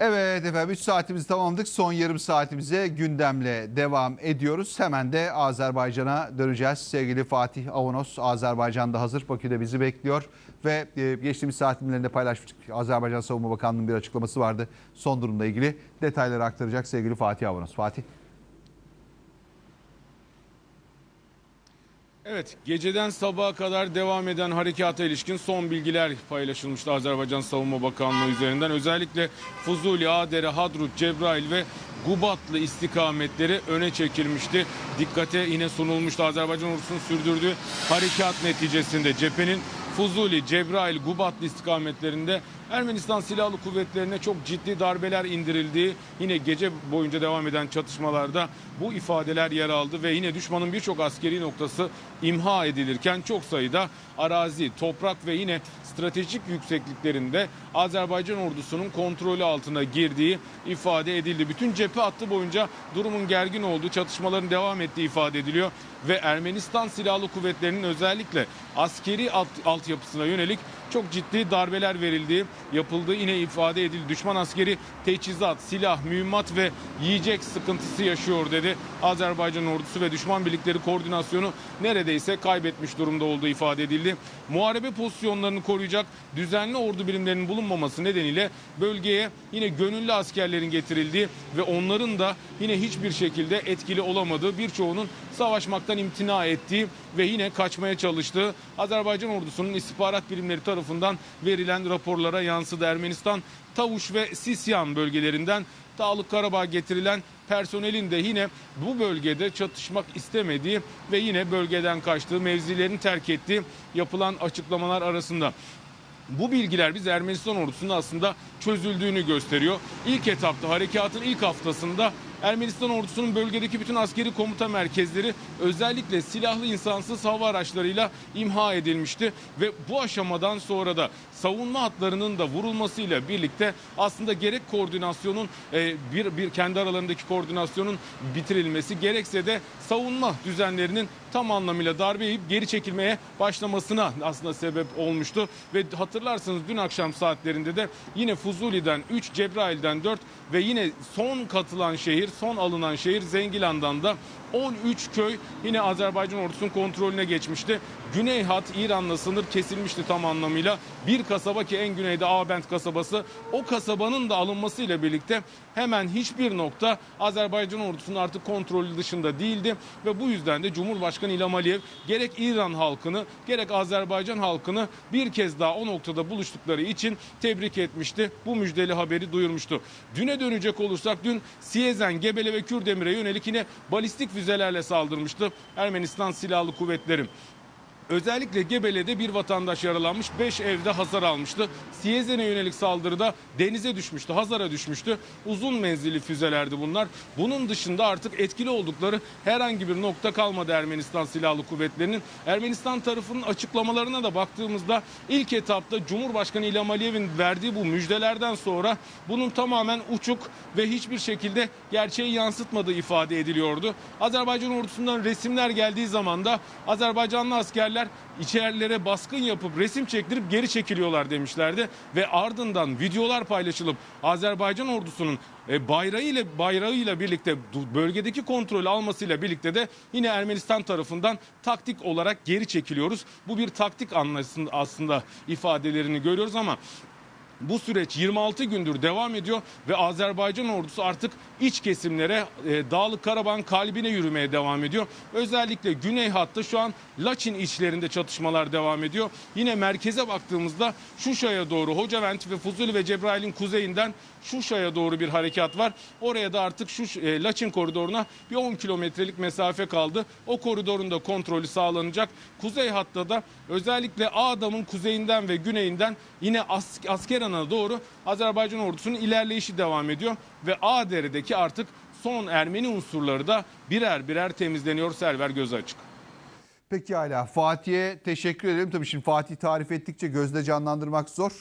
Evet efendim 3 saatimizi tamamladık. Son yarım saatimize gündemle devam ediyoruz. Hemen de Azerbaycan'a döneceğiz. Sevgili Fatih Avanos Azerbaycan'da hazır. Bakü'de bizi bekliyor. Ve e, geçtiğimiz saat dilimlerinde paylaşmıştık. Azerbaycan Savunma Bakanlığı'nın bir açıklaması vardı. Son durumla ilgili detayları aktaracak sevgili Fatih Avanos. Fatih. Evet, geceden sabaha kadar devam eden harekata ilişkin son bilgiler paylaşılmıştı Azerbaycan Savunma Bakanlığı üzerinden. Özellikle Fuzuli, Adere, Hadrut, Cebrail ve Gubatlı istikametleri öne çekilmişti. Dikkate yine sunulmuştu Azerbaycan ordusunun sürdürdüğü harekat neticesinde cephenin Fuzuli, Cebrail, Gubatlı istikametlerinde Ermenistan Silahlı Kuvvetlerine çok ciddi darbeler indirildiği yine gece boyunca devam eden çatışmalarda bu ifadeler yer aldı ve yine düşmanın birçok askeri noktası imha edilirken çok sayıda arazi, toprak ve yine stratejik yüksekliklerinde Azerbaycan ordusunun kontrolü altına girdiği ifade edildi. Bütün cephe hattı boyunca durumun gergin olduğu, çatışmaların devam ettiği ifade ediliyor ve Ermenistan Silahlı Kuvvetleri'nin özellikle askeri alt, altyapısına yönelik çok ciddi darbeler verildiği, yapıldığı yine ifade edildi. Düşman askeri teçhizat, silah, mühimmat ve yiyecek sıkıntısı yaşıyor dedi. Azerbaycan ordusu ve düşman birlikleri koordinasyonu neredeyse kaybetmiş durumda olduğu ifade edildi. Muharebe pozisyonlarını koruyacak düzenli ordu birimlerinin bulunmaması nedeniyle bölgeye yine gönüllü askerlerin getirildiği ve onların da yine hiçbir şekilde etkili olamadığı birçoğunun savaşmaktan imtina ettiği ve yine kaçmaya çalıştığı Azerbaycan ordusunun istihbarat birimleri tarafından verilen raporlara yansıdı. Ermenistan Tavuş ve Sisyan bölgelerinden Dağlık Karabağ getirilen personelin de yine bu bölgede çatışmak istemediği ve yine bölgeden kaçtığı, mevzilerini terk ettiği yapılan açıklamalar arasında. Bu bilgiler biz Ermenistan ordusunun aslında çözüldüğünü gösteriyor. İlk etapta harekatın ilk haftasında Ermenistan ordusunun bölgedeki bütün askeri komuta merkezleri özellikle silahlı insansız hava araçlarıyla imha edilmişti ve bu aşamadan sonra da savunma hatlarının da vurulmasıyla birlikte aslında gerek koordinasyonun e, bir bir kendi aralarındaki koordinasyonun bitirilmesi gerekse de savunma düzenlerinin tam anlamıyla darbe yiyip geri çekilmeye başlamasına aslında sebep olmuştu. Ve hatırlarsanız dün akşam saatlerinde de yine Fuzuli'den 3, Cebrail'den 4 ve yine son katılan şehir, son alınan şehir Zengilan'dan da 13 köy yine Azerbaycan ordusunun kontrolüne geçmişti. Güney hat İran'la sınır kesilmişti tam anlamıyla. Bir kasaba ki en güneyde Abent kasabası o kasabanın da alınmasıyla birlikte hemen hiçbir nokta Azerbaycan ordusunun artık kontrolü dışında değildi ve bu yüzden de Cumhurbaşkanı İlham Aliyev gerek İran halkını gerek Azerbaycan halkını bir kez daha o noktada buluştukları için tebrik etmişti. Bu müjdeli haberi duyurmuştu. Düne dönecek olursak dün Siezen, Gebele ve Kürdemir'e yönelik yine balistik füzelerle saldırmıştı Ermenistan Silahlı Kuvvetleri. Özellikle Gebele'de bir vatandaş yaralanmış, 5 evde hasar almıştı. Siyezen'e yönelik saldırıda denize düşmüştü, Hazar'a düşmüştü. Uzun menzilli füzelerdi bunlar. Bunun dışında artık etkili oldukları herhangi bir nokta kalmadı Ermenistan Silahlı Kuvvetleri'nin. Ermenistan tarafının açıklamalarına da baktığımızda ilk etapta Cumhurbaşkanı İlham Aliyev'in verdiği bu müjdelerden sonra bunun tamamen uçuk ve hiçbir şekilde gerçeği yansıtmadığı ifade ediliyordu. Azerbaycan ordusundan resimler geldiği zaman da Azerbaycanlı askerler içerilere baskın yapıp resim çektirip geri çekiliyorlar demişlerdi ve ardından videolar paylaşılıp Azerbaycan ordusunun e, bayrağıyla bayrağıyla birlikte du- bölgedeki kontrolü almasıyla birlikte de yine Ermenistan tarafından taktik olarak geri çekiliyoruz. Bu bir taktik anlaşılır aslında ifadelerini görüyoruz ama bu süreç 26 gündür devam ediyor ve Azerbaycan ordusu artık iç kesimlere e, Dağlık Karabağ'ın kalbine yürümeye devam ediyor. Özellikle güney hattı şu an Laçin içlerinde çatışmalar devam ediyor. Yine merkeze baktığımızda Şuşa'ya doğru Hocavent ve Fuzuli ve Cebrail'in kuzeyinden Şuşa'ya doğru bir harekat var. Oraya da artık Şuş, e, Laçin koridoruna bir 10 kilometrelik mesafe kaldı. O koridorun da kontrolü sağlanacak. Kuzey hatta da özellikle Ağdam'ın kuzeyinden ve güneyinden yine As Askeran'a doğru Azerbaycan ordusunun ilerleyişi devam ediyor. Ve Ağdere'deki artık son Ermeni unsurları da birer birer temizleniyor. Server gözü açık. Peki hala Fatih'e teşekkür ederim. Tabii şimdi Fatih tarif ettikçe gözde canlandırmak zor.